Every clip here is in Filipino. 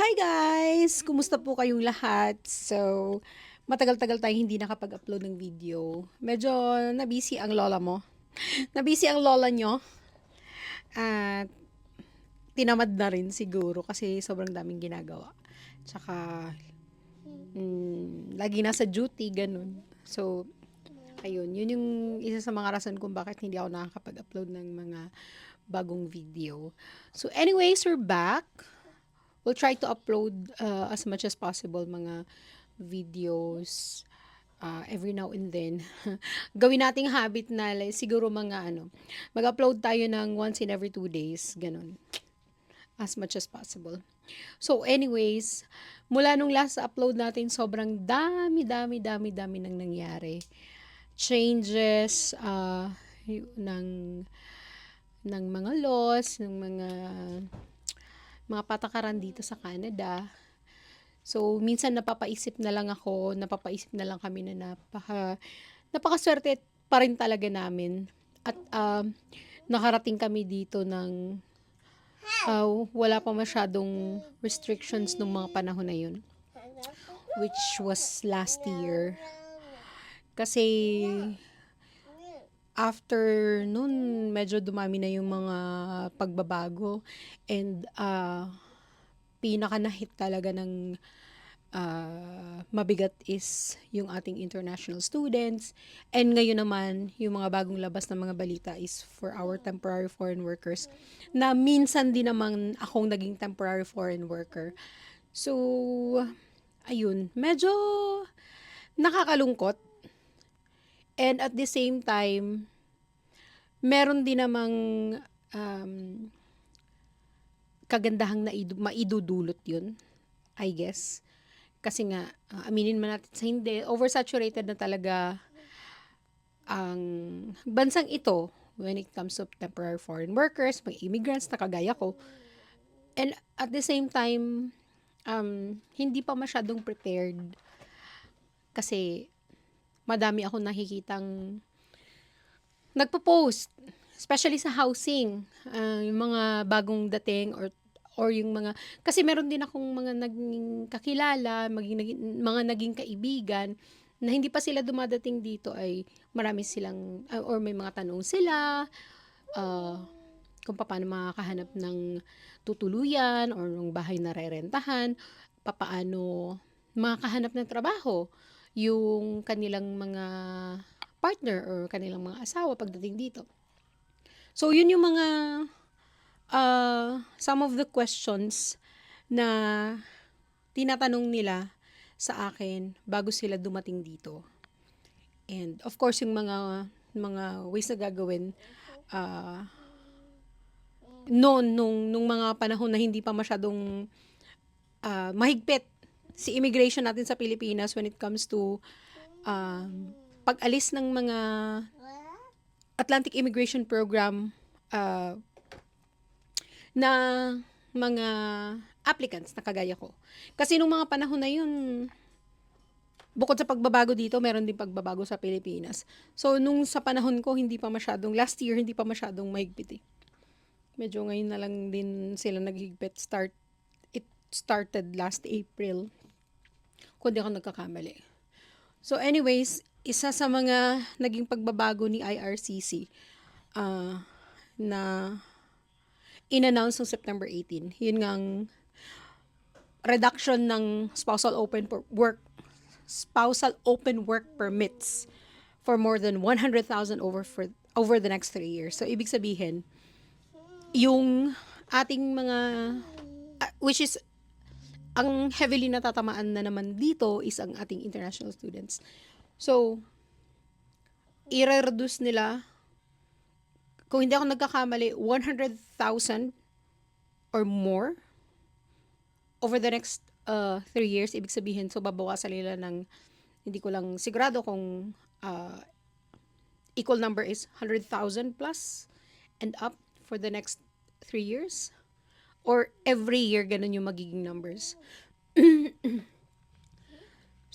Hi guys! Kumusta po kayong lahat? So, matagal-tagal tayong hindi nakapag-upload ng video. Medyo nabisi ang lola mo. Nabisi ang lola nyo. At tinamad na rin siguro kasi sobrang daming ginagawa. Tsaka, mm, lagi nasa duty, ganun. So, ayun, yun yung isa sa mga rason kung bakit hindi ako nakakapag-upload ng mga bagong video. So, anyways, we're back we'll try to upload uh, as much as possible mga videos uh, every now and then. Gawin nating habit na like, siguro mga ano, mag-upload tayo ng once in every two days, ganun. As much as possible. So anyways, mula nung last upload natin, sobrang dami, dami, dami, dami nang nangyari. Changes uh, ng ng mga laws, ng mga mga patakaran dito sa Canada. So, minsan napapaisip na lang ako, napapaisip na lang kami na napaka, napakaswerte pa rin talaga namin. At um, nakarating kami dito ng uh, wala pa masyadong restrictions nung mga panahon na yun. Which was last year. Kasi after nun, medyo dumami na yung mga pagbabago. And uh, pinaka na-hit talaga ng uh, mabigat is yung ating international students. And ngayon naman, yung mga bagong labas na mga balita is for our temporary foreign workers na minsan din naman akong naging temporary foreign worker. So, ayun, medyo nakakalungkot. And at the same time, meron din namang um, kagandahang na maidudulot yun, I guess. Kasi nga, uh, aminin man natin sa hindi, oversaturated na talaga ang bansang ito when it comes to temporary foreign workers, mga immigrants na kagaya ko. And at the same time, um, hindi pa masyadong prepared kasi madami ako nakikitang nagpo-post, especially sa housing, uh, yung mga bagong dating or or yung mga kasi meron din akong mga naging kakilala, maging, naging, mga naging kaibigan na hindi pa sila dumadating dito ay marami silang uh, or may mga tanong sila uh, kung paano makakahanap ng tutuluyan or ng bahay na rerentahan, papaano makakahanap ng trabaho yung kanilang mga partner or kanilang mga asawa pagdating dito. So, yun yung mga uh, some of the questions na tinatanong nila sa akin bago sila dumating dito. And of course, yung mga mga ways na gagawin uh, noon nung nung mga panahon na hindi pa masyadong uh, mahigpit si immigration natin sa Pilipinas when it comes to um, pag-alis ng mga Atlantic Immigration Program uh, na mga applicants na kagaya ko. Kasi nung mga panahon na yun, bukod sa pagbabago dito, meron din pagbabago sa Pilipinas. So, nung sa panahon ko, hindi pa masyadong, last year, hindi pa masyadong mahigpit eh. Medyo ngayon na lang din sila naghigpit. Start, it started last April. Kung di ako nagkakamali. So anyways, isa sa mga naging pagbabago ni IRCC uh, na in-announce noong September 18. Yun ngang reduction ng spousal open work spousal open work permits for more than 100,000 over for over the next three years. So ibig sabihin, yung ating mga uh, which is ang heavily natatamaan na naman dito is ang ating international students. So, i-reduce nila, kung hindi ako nagkakamali, 100,000 or more over the next uh, three years. Ibig sabihin, so babawasan nila ng, hindi ko lang sigurado kung uh, equal number is 100,000 plus and up for the next three years. Or every year, ganun yung magiging numbers.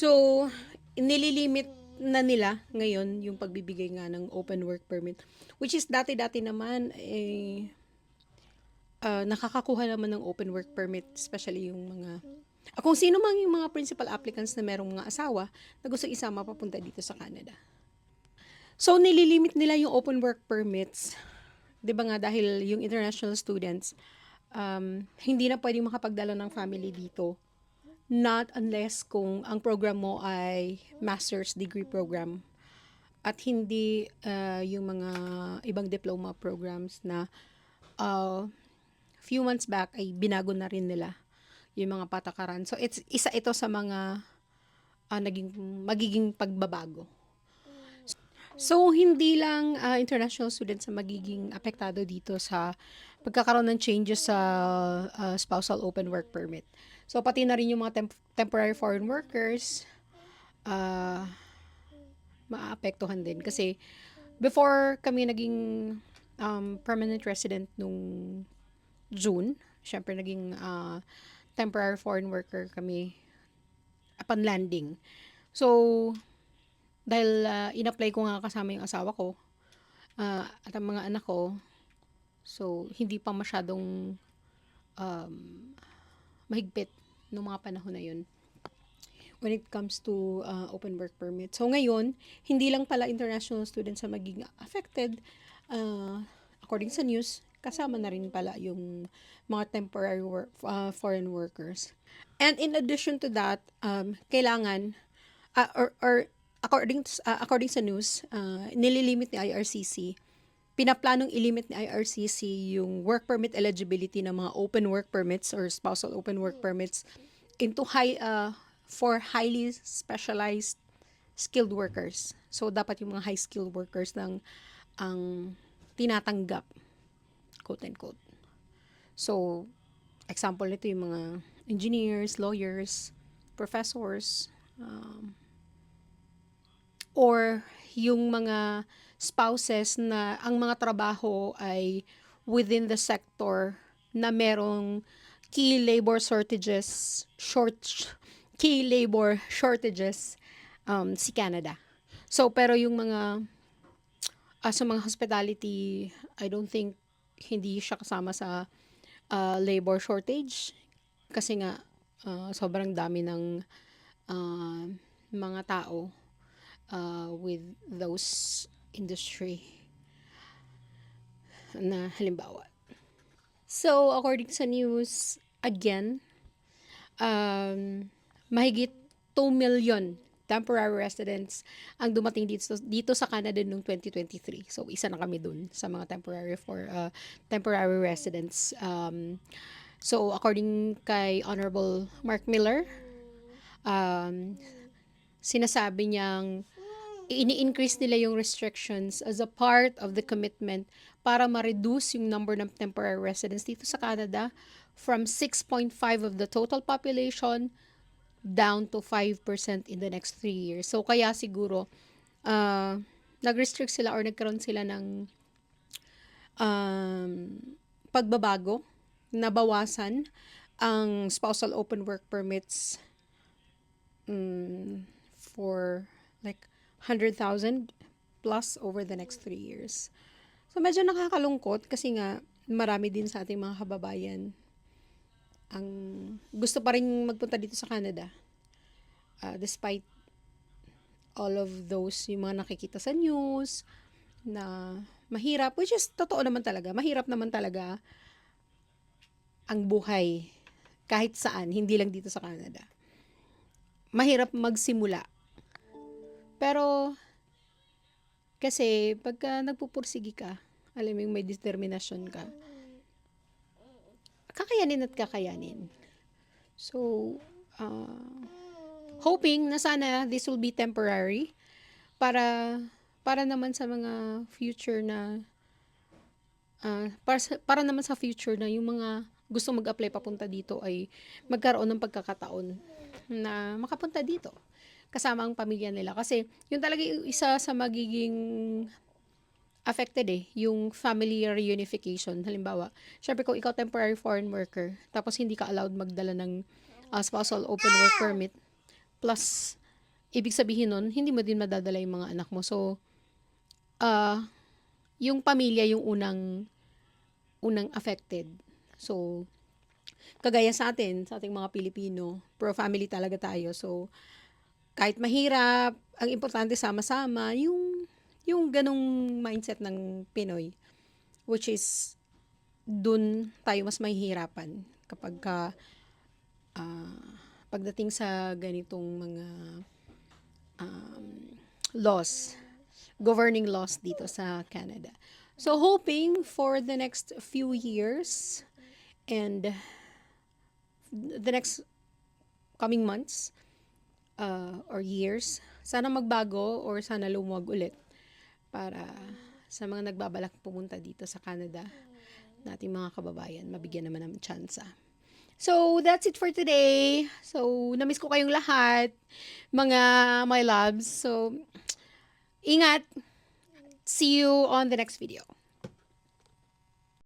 so, nililimit na nila ngayon yung pagbibigay nga ng open work permit. Which is dati-dati naman, eh, ah, nakakakuha naman ng open work permit, especially yung mga ah, kung sino mang yung mga principal applicants na merong mga asawa na gusto isama papunta dito sa Canada. So, nililimit nila yung open work permits. 'Di ba nga dahil yung international students um, hindi na pwedeng makapagdala ng family dito. Not unless kung ang program mo ay master's degree program at hindi ah, yung mga ibang diploma programs na uh, few months back ay binago na rin nila yung mga patakaran. So it's isa ito sa mga ah, naging magiging pagbabago. So hindi lang ah, international students ang magiging apektado dito sa pagkakaroon ng changes sa ah, spousal open work permit. So pati na rin yung mga temp- temporary foreign workers ah maapektuhan din kasi before kami naging um, permanent resident nung June, syempre naging ah, temporary foreign worker kami upon landing. So, dahil ah, in-apply ko nga kasama yung asawa ko ah, at ang mga anak ko, so hindi pa masyadong um, mahigpit nung mga panahon na yun when it comes to uh, open work permit. So ngayon, hindi lang pala international students ang magiging affected. Uh, according sa news, kasama na rin pala yung mga temporary work, uh, foreign workers. And in addition to that, um, kailangan, uh, or, or according, to, uh, according sa news, uh, nililimit ni IRCC, pinaplanong ilimit ni IRCC yung work permit eligibility ng mga open work permits or spousal open work permits into high uh, for highly specialized skilled workers. So dapat yung mga high skilled workers ng ang tinatanggap quote unquote. So example nito yung mga engineers, lawyers, professors, um, or yung mga spouses na ang mga trabaho ay within the sector na merong key labor shortages, short key labor shortages um, si Canada. So pero yung mga ah, sa mga hospitality, I don't think hindi siya kasama sa ah, labor shortage kasi nga ah, sobrang dami ng ah, mga tao uh, with those industry na halimbawa. So, according sa news, again, um, mahigit 2 million temporary residents ang dumating dito, dito sa Canada noong 2023. So, isa na kami dun sa mga temporary for uh, temporary residents. Um, so, according kay Honorable Mark Miller, um, sinasabi niyang ini-increase nila yung restrictions as a part of the commitment para ma-reduce yung number ng temporary residents dito sa Canada from 6.5 of the total population down to 5% in the next 3 years. So, kaya siguro, uh, nag-restrict sila or nagkaroon sila ng um, pagbabago, nabawasan ang spousal open work permits um, for like 100,000 plus over the next 3 years. So, medyo nakakalungkot kasi nga marami din sa ating mga kababayan ang gusto pa rin magpunta dito sa Canada. Uh, despite all of those, yung mga nakikita sa news, na mahirap, which is totoo naman talaga, mahirap naman talaga ang buhay kahit saan, hindi lang dito sa Canada. Mahirap magsimula pero, kasi, pagka nagpupursigi ka, alam mo yung may determinasyon ka, kakayanin at kakayanin. So, uh, hoping na sana this will be temporary para para naman sa mga future na uh, para, para naman sa future na yung mga gusto mag-apply papunta dito ay magkaroon ng pagkakataon na makapunta dito kasama ang pamilya nila. Kasi yun talaga yung isa sa magiging affected eh, yung family reunification. Halimbawa, syempre kung ikaw temporary foreign worker, tapos hindi ka allowed magdala ng uh, spousal open work permit, plus, ibig sabihin nun, hindi mo din madadala yung mga anak mo. So, uh, yung pamilya yung unang unang affected. So, kagaya sa atin, sa ating mga Pilipino, pro-family talaga tayo. So, kahit mahirap, ang importante sama-sama, yung, yung ganong mindset ng Pinoy. Which is, dun tayo mas mahihirapan kapag ka, ah, pagdating sa ganitong mga um, laws, governing laws dito sa Canada. So, hoping for the next few years and the next coming months uh, or years, sana magbago or sana lumuwag ulit para sa mga nagbabalak pumunta dito sa Canada, nating mga kababayan, mabigyan naman ng tsansa. So, that's it for today. So, namiss ko kayong lahat, mga my loves. So, ingat. See you on the next video.